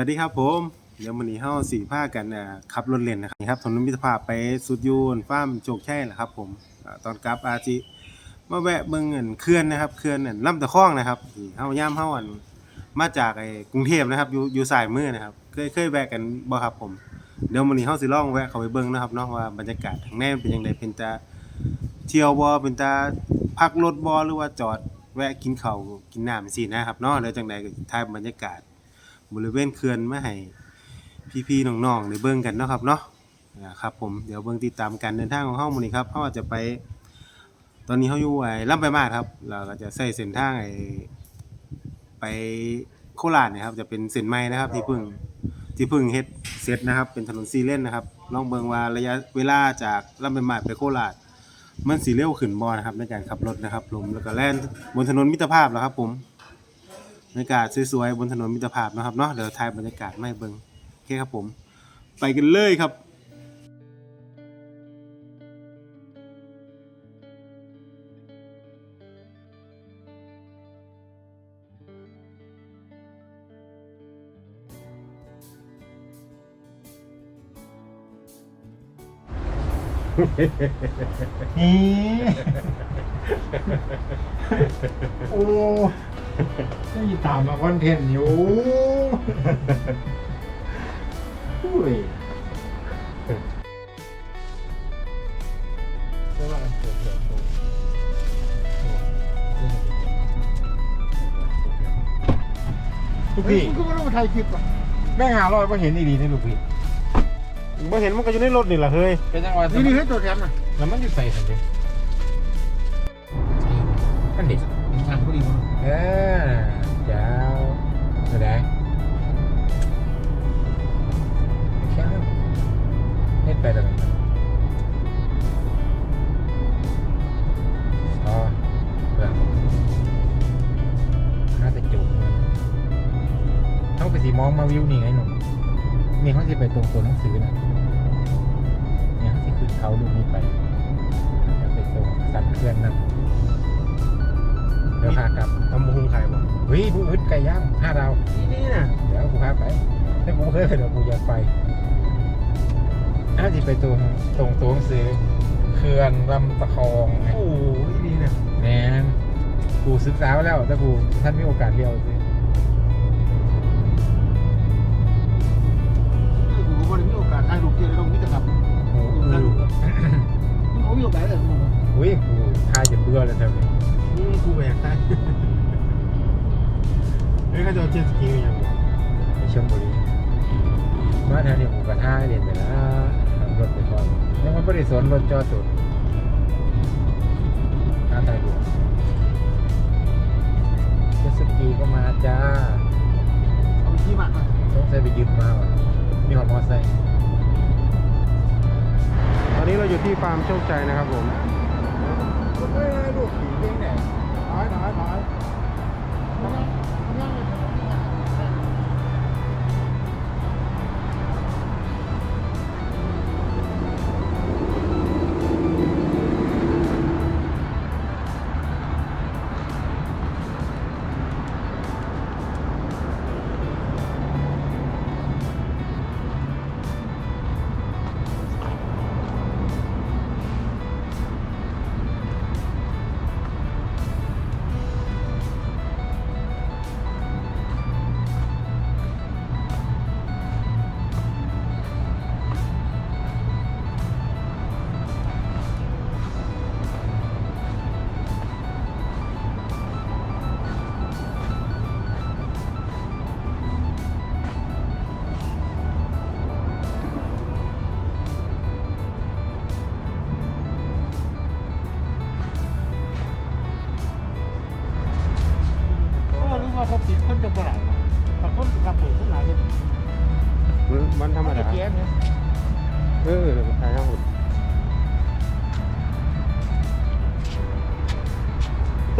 วัสดีครับผมเดี๋ยววันนี้เฮาสี่ภากันอ่าขับรถเล่นนะครับนี่ครับถนนมิตรภาพไปสุดยูนฟ้ามโชคชัยแหละครับผมอ่าตอนกลับอาจิมาแวะเบิ่งเงินเขื่อนนะครับเขื่อนนั่นลำตะคองนะครับที่เฮาย่ามเฮาอันมาจากไอ้กรุงเทพนะครับอยู่อยู่สายมือนะครับ เคยเคยแวะกันบ่ครับผมเดี๋ยววันนี้เฮาสิลองแวะเข้าไปเบิ่งนะครับเนาะว่าบรรยากาศข้างในเป็นจังไดเป็นตาเที่ยวบ่เป็นตาพักรถบ่หรือว่าจอดแวะกินข้าวกินน้ำจังซี่นะครับเนาะเดี๋ยวจังไดก็ถ่ายบรรยากาศ บริเวณเขื่อนมาให้พี่ๆน้องๆได้เบิ่งกันเนาะครับเนาะนะครับผมเดี๋ยวเบิ่งติดตามการเดินทางของเฮามื้อนี้ครับเฮาจะไป ตอนนี้เฮาอยู่ไอ้ลำไปางมาศครับเราก็จะใช้เส้นทางไอ้ไปโคราชเนะครับ จะเป็นเส้นใหม่นะครับ ที่เพิ่งที่เพิ่งเฮ็ดเสร็จนะครับ เป็นถนน4เลนนะครับลองเบิ่งว่าระยะเวลาจากลำไปางมาศไปโคราชมันสิเร็วขึ้นบ่นะครับในการขับรถนะครับผมแล้วก็แล่นบนถนนมิตรภาพแล้วครับผม บรรยากาศสวยๆบนถนนมิตรภาพนะครับเนาะเดี๋ยวถ่ายบรรยากาศไม่เบิงโอเคครับผม ไปกันเลยครับนี่โอ้ ยตามมาคอนเทนต์อยู่อุ้ยลูกพี่ก็ไม่ต้องมาถ่ายคลิปอะแม่งหาร้อยก็เห็นดีๆนี่ลูกพี่บ่เห็นมันก็อยู่ในรถนี่แหละเฮ้ยเป็นยังไงนี่นี่ให้ตัวแทนน่ะแล้วมันอยู่ใส่สันเดมั ไปส่งสันเขื่อนนั่นเดี๋ยวพากลับตำบักหุงไข่บ่เฮ้ยผู้อึดไก่ย่างห้าดาวนี่นี่น่ะเดี๋ยวกูพาไปถ้ากูเคยไปเดี๋ยวกูอยากไปอ้าวที่ไปตรงตรงตัวหนังสือเขื่อนลำตะคองไงโอ้ยนี่น่ะแมนกูศึกษาไว้แล้วแต่กูท่านมีโอกาสเรียวสิ จอดสุดท่าไทยดูเจสกีก็มาจ้าเอาไปที่มากเลยต้องใส่ไปยืมมาว่ะมีหอดมอไซค์ตอนนี้เราอยู่ที่ฟาร์มโชคใจนะครับผมเฮ้ยลูกผีเลี้ยง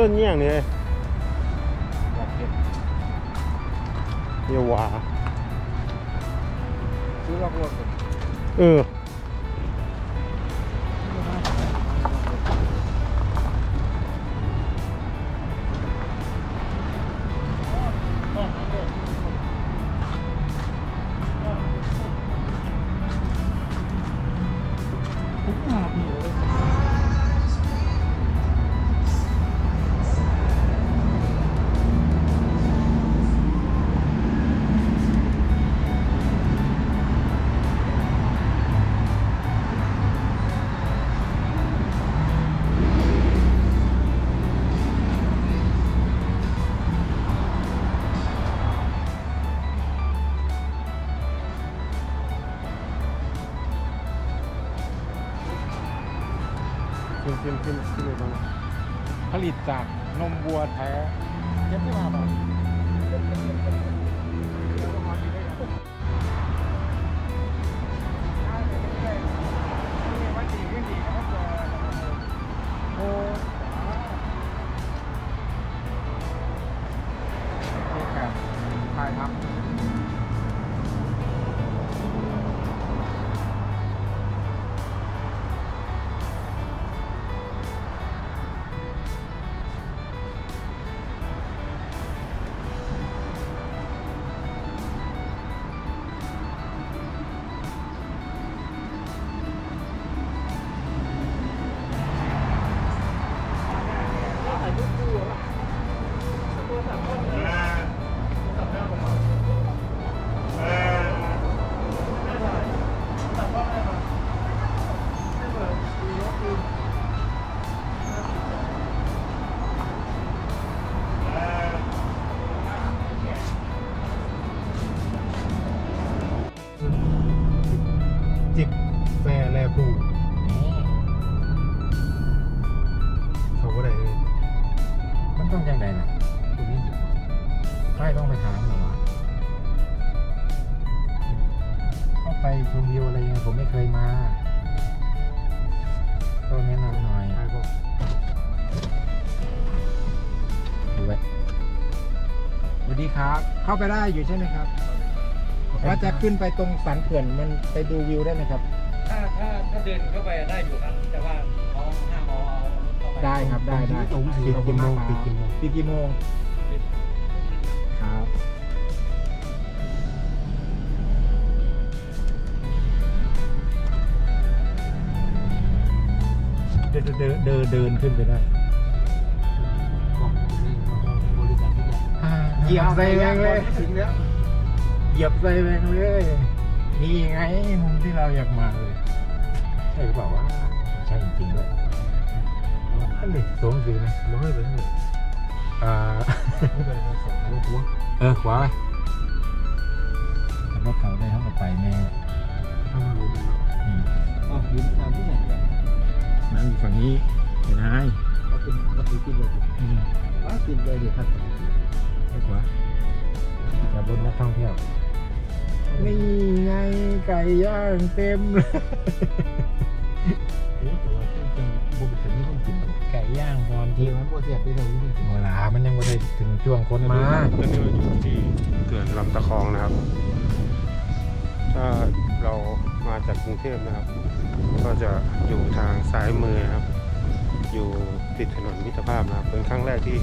นเงี้ยงเนี่ยเยาว่าซื้อลอกัถเออหาบหนู ชิมชิมชิมเลยบ้างผลิตจากนมวัวแท้เจ็บที่มาบ่โมวิวอะไรยังไงผมไม่เคยมาต้องแนะนำหน่อยใช่ก็ดูไว้สวัสดีครับ เข้าไปได้อยู่ใช่ไหมครับว่าจะขึ้นไปตรงสันเขื่อนมันไปดูวิวได้ไหมครับ ถ้าถ้าถ้าเดินเข้าไปได้อยู่ครับ แต่ว่าเขาห้ามเอาเอาเข้าไปได้ครับได้ได้ปิดกี่โมงปิดกี่โมงปิดกี่โมงครับ ดินเดินเดินเดินขึ้นไปได้บริการทุกอย่างเหยียบใส่แมงเลยถึงแล้วเหยียบใส่แมงเลยนี่ไงมุมที่เราอยากมาเลยใช่หรือเปล่าว่าใช่จริงๆด้วยอันนี้สวมสีนะร้อยไปเท่าไหร่อ่าไม่เป็นไรสองหัวหัวเออขวาไปรถเขาได้เท่ากับไปแม่ถ้ามันรู้มันอืมอ๋อยืนตามที่ไหนเนี่ยนั่งอยู่ฝั่งนี้เห็นไหมเขาเป็นวัตถุดิบเลยอืมว้าติดเลยดิครับไปขวาจะบนนักท่องเที่ยวนี่ไงไก่ย่างเต็มเลยโอ้แต่ว่าจริงๆบุกถึงนี่ต้องกินไก่ย่างตอนทีที่มันโปรเสียไปเลยจริงเวลามันยังไม่ได้ถึงช่วงคนมาตอนนี้เราอยู่ที่เขื่อนลำตะคองนะครับ ถ้าเรามาจากกรุงเทพนะครับ ก็จะอยู่ทางซ้ายมือครับ อยู่ติดถนนมิตรภาพนะครับ เป็นครั้งแรกที่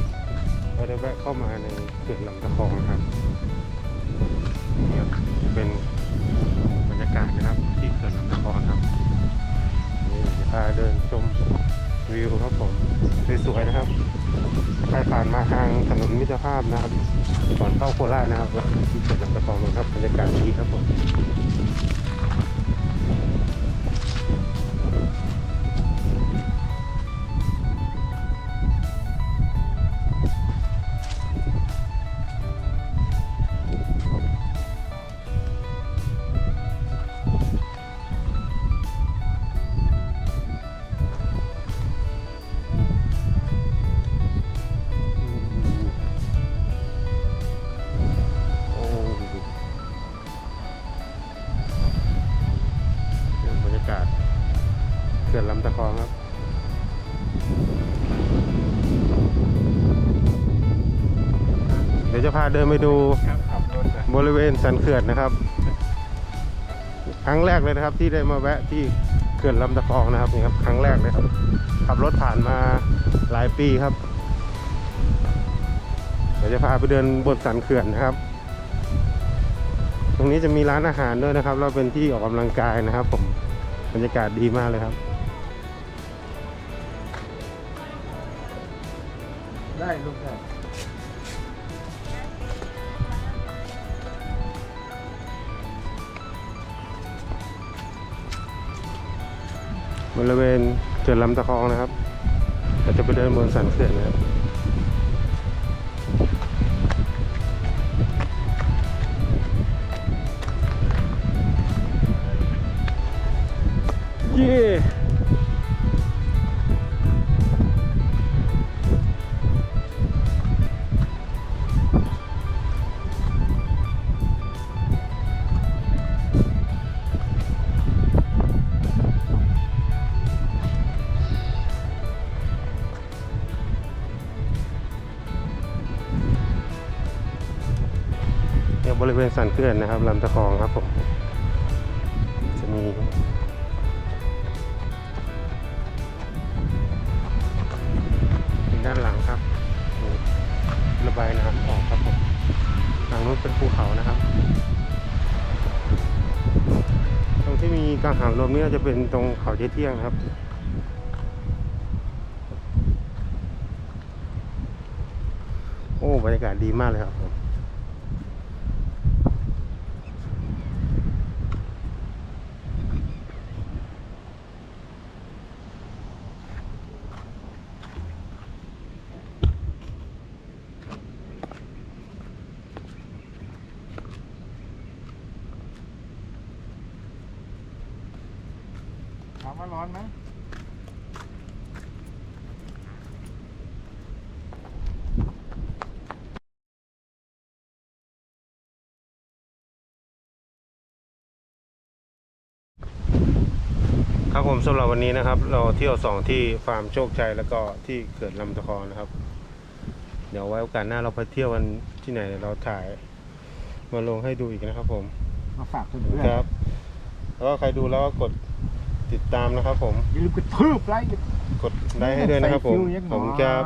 เราได้แวะเข้ามาในเขื่อนลำตะคองนะครับนี่ครับเป็นบรรยากาศนะครับที่เขื่อนลำตะคองครับนี่จะพาเดินชมวิวครับผมสวยๆนะครับใครผ่านมาทางถนนมิตรภาพนะครับก่อนเข้าโคราชนะครับที่เขื่อนลำตะคองนะครับบรรยากาศดีครับผม ตะคองครับเดี๋ยวจะพาเดินไปดูครับขับรถนะบริเวณสันเขื่อนนะครับ ครั้งแรกเลยนะครับ ที่ได้มาแวะที่เขื่อนลำตะคองนะครับนี่ครับ ครั้งแรกเลยครับขับรถผ่านมาหลายปีครับ เดี๋ยวจะพาไปเดินบนสันเขื่อนนะครับ ตรงนี้จะมีร้านอาหารด้วยนะครับแล้วเป็นที่ออกกำลังกายนะครับ ผมบรรยากาศดีมากเลยครับ ได้ลูกได้บริเวณเขื่อนลำตะคองนะครับเราจะไปเดินบนสันเขื่อนนะครับเย้ บริเวณสันเขื่อนนะครับลำตะคองครับผมจะมีด้านหลังครับ ระบายน้ำออกครับผมทางนู้นเป็นภูเขานะครับ ตรงที่มีกังหันลมนี่จะเป็นตรงเขาเจเที่ยงครับโอ้บรรยากาศดีมากเลยครับผมามว่าร้อนไหมครับผมสำหรับวันนี้นะครับ เราเที่ยวสองที่ฟาร์มโชคชัยแล้วก็ที่เกิดลำตะคองนะครับ เดี๋ยวไว้โอกาสหน้าเราไปเที่ยวกันที่ไหนเราถ่ายมาลงให้ดูอีกนะครับผมมาฝากเพื่อนๆครับ แล้วก็ใครดูแล้วก็กด ติดตามนะครับผม อย่าลืมกระทืบไลค์กดไลค์ให้ด้วยนะครับผมใส่ฟิวยังขอบคุณน้อยครับ